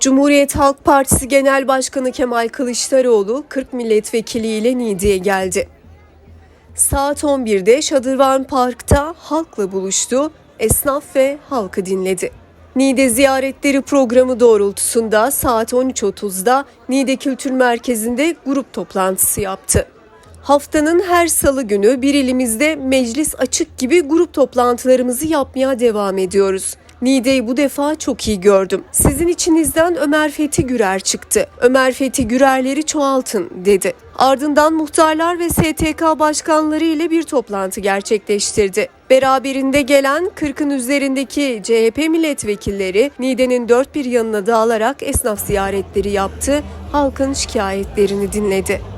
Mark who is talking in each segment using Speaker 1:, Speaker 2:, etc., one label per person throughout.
Speaker 1: Cumhuriyet Halk Partisi Genel Başkanı Kemal Kılıçdaroğlu 40 milletvekili ile Niğde'ye geldi. Saat 11'de Şadırvan Park'ta halkla buluştu, esnaf ve halkı dinledi. Niğde ziyaretleri programı doğrultusunda saat 13.30'da Niğde Kültür Merkezi'nde grup toplantısı yaptı. Haftanın her salı günü bir ilimizde meclis açık gibi grup toplantılarımızı yapmaya devam ediyoruz. Niğde'yi bu defa çok iyi gördüm. Sizin içinizden Ömer Fethi Gürer çıktı. Ömer Fethi Gürerleri çoğaltın dedi. Ardından muhtarlar ve STK başkanları ile bir toplantı gerçekleştirdi. Beraberinde gelen 40'ın üzerindeki CHP milletvekilleri Niğde'nin dört bir yanına dağılarak esnaf ziyaretleri yaptı, halkın şikayetlerini dinledi.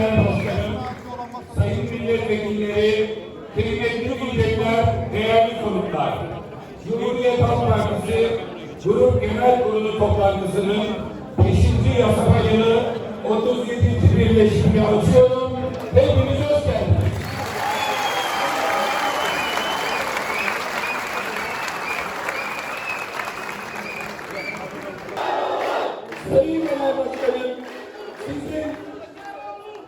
Speaker 2: Genel Başkanım, Sayın Milletvekilleri, kıymetli milletler, değerli konuklar. Cumhuriyet Halk Partisi Grup Genel Kurulu toplantısının 5. yasa ayını 37. birleşimini açıyorum. Hepiniz hoş geldiniz. Sayın Genel Başkanım, sizin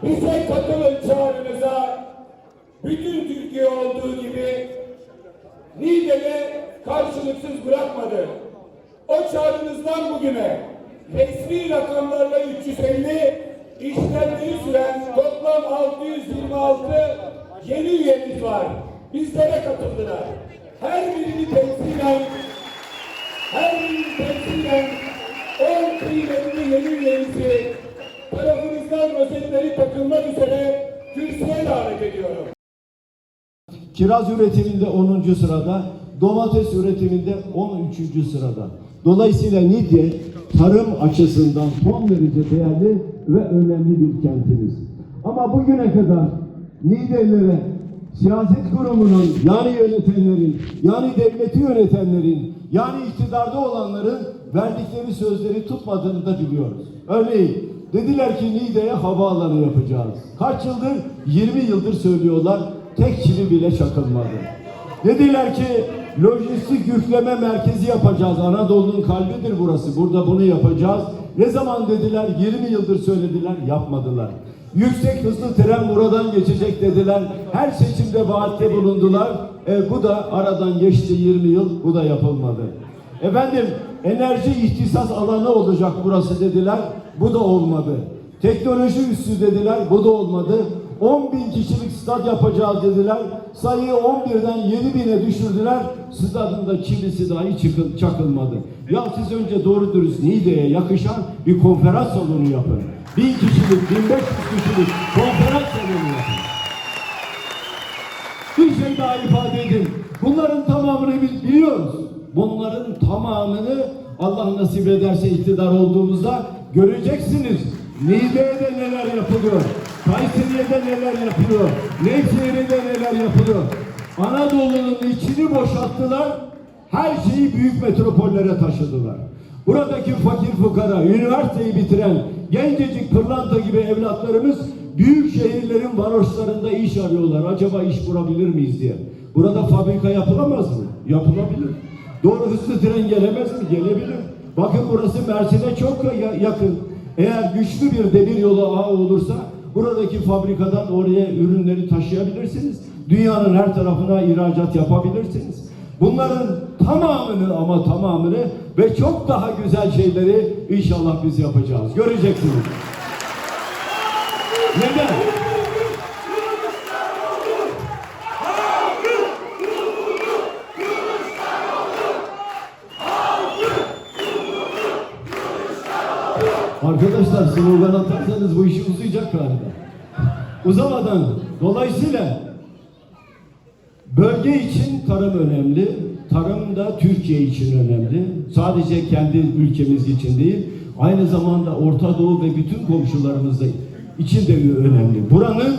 Speaker 2: bize katılın çağrınıza bütün Türkiye olduğu gibi Niğde'de karşılıksız bırakmadı. O çağrınızdan bugüne resmi rakamlarla 350 işlemleri süren toplam 626 yeni üyemiz var. Bizlere katıldılar. Her birini temsilen her birini temsilen 10 kıymetli yeni üyemizi tarafımızdan özetleri takılmak üzere kürsüye davet ediyorum.
Speaker 3: Kiraz üretiminde 10. sırada, domates üretiminde 13. sırada. Dolayısıyla Nidye tarım açısından son derece değerli ve önemli bir kentimiz. Ama bugüne kadar Niğdelilere siyaset kurumunun yani yönetenlerin, yani devleti yönetenlerin, yani iktidarda olanların verdikleri sözleri tutmadığını da biliyoruz. Örneğin dediler ki Niğde'ye havaalanı yapacağız. Kaç yıldır? 20 yıldır söylüyorlar. Tek çivi bile çakılmadı. Dediler ki lojistik yükleme merkezi yapacağız. Anadolu'nun kalbidir burası. Burada bunu yapacağız. Ne zaman dediler? 20 yıldır söylediler, yapmadılar. Yüksek hızlı tren buradan geçecek dediler. Her seçimde vaatte bulundular. E, bu da aradan geçti 20 yıl, bu da yapılmadı. Efendim enerji ihtisas alanı olacak burası dediler. Bu da olmadı. Teknoloji üssü dediler. Bu da olmadı. 10 bin kişilik stat yapacağız dediler. Sayıyı 11'den 7 bine düşürdüler. Stadın da çivisi dahi çıkıl, çakılmadı. Ya siz önce doğru dürüst Niğde'ye yakışan bir konferans salonu yapın. 1000 kişilik, 1500 kişilik konferans salonu yapın. Bir şey daha ifade edin. Bunların tamamını biz biliyoruz. Bunların tamamını Allah nasip ederse iktidar olduğumuzda göreceksiniz. Niğde'de neler yapılıyor. Kayseri'de neler yapılıyor? Nevşehir'de neler yapılıyor? Anadolu'nun içini boşalttılar. Her şeyi büyük metropollere taşıdılar. Buradaki fakir fukara, üniversiteyi bitiren gencecik pırlanta gibi evlatlarımız büyük şehirlerin varoşlarında iş arıyorlar. Acaba iş kurabilir miyiz diye. Burada fabrika yapılamaz mı? Yapılabilir. Doğru hızlı tren gelemez mi? Gelebilir. Bakın burası Mersin'e çok ya- yakın. Eğer güçlü bir demir yolu ağı olursa buradaki fabrikadan oraya ürünleri taşıyabilirsiniz. Dünyanın her tarafına ihracat yapabilirsiniz. Bunların tamamını ama tamamını ve çok daha güzel şeyleri inşallah biz yapacağız. Göreceksiniz. Neden? Arkadaşlar slogan atarsanız bu işi uzayacak galiba. Uzamadan dolayısıyla bölge için tarım önemli. Tarım da Türkiye için önemli. Sadece kendi ülkemiz için değil, aynı zamanda Orta Doğu ve bütün komşularımız da için de önemli. Buranın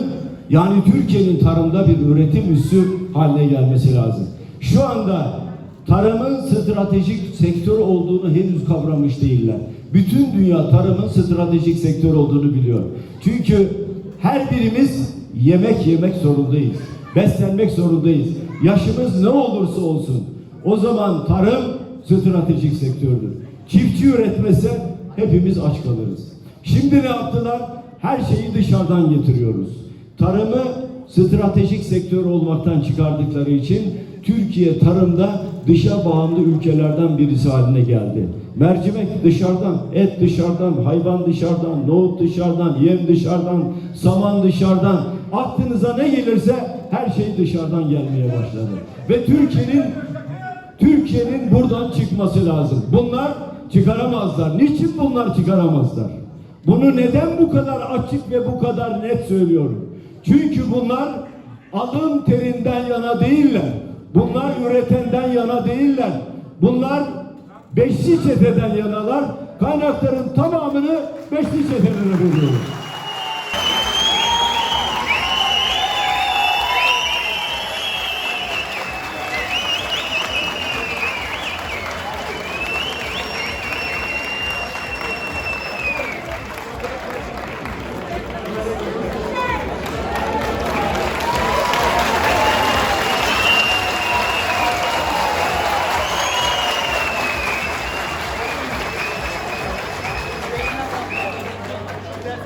Speaker 3: yani Türkiye'nin tarımda bir üretim üssü haline gelmesi lazım. Şu anda tarımın stratejik sektör olduğunu henüz kavramış değiller. Bütün dünya tarımın stratejik sektör olduğunu biliyor. Çünkü her birimiz yemek yemek zorundayız. Beslenmek zorundayız. Yaşımız ne olursa olsun. O zaman tarım stratejik sektördür. Çiftçi üretmese hepimiz aç kalırız. Şimdi ne yaptılar? Her şeyi dışarıdan getiriyoruz. Tarımı stratejik sektör olmaktan çıkardıkları için Türkiye tarımda dışa bağımlı ülkelerden birisi haline geldi. Mercimek dışarıdan, et dışarıdan, hayvan dışarıdan, nohut dışarıdan, yem dışarıdan, saman dışarıdan. Aklınıza ne gelirse her şey dışarıdan gelmeye başladı. Ve Türkiye'nin Türkiye'nin buradan çıkması lazım. Bunlar çıkaramazlar. Niçin bunlar çıkaramazlar? Bunu neden bu kadar açık ve bu kadar net söylüyorum? Çünkü bunlar alın terinden yana değiller. Bunlar üretenden yana değiller. Bunlar beşli çeteden yanalar. Kaynakların tamamını beşli çetelere veriyoruz.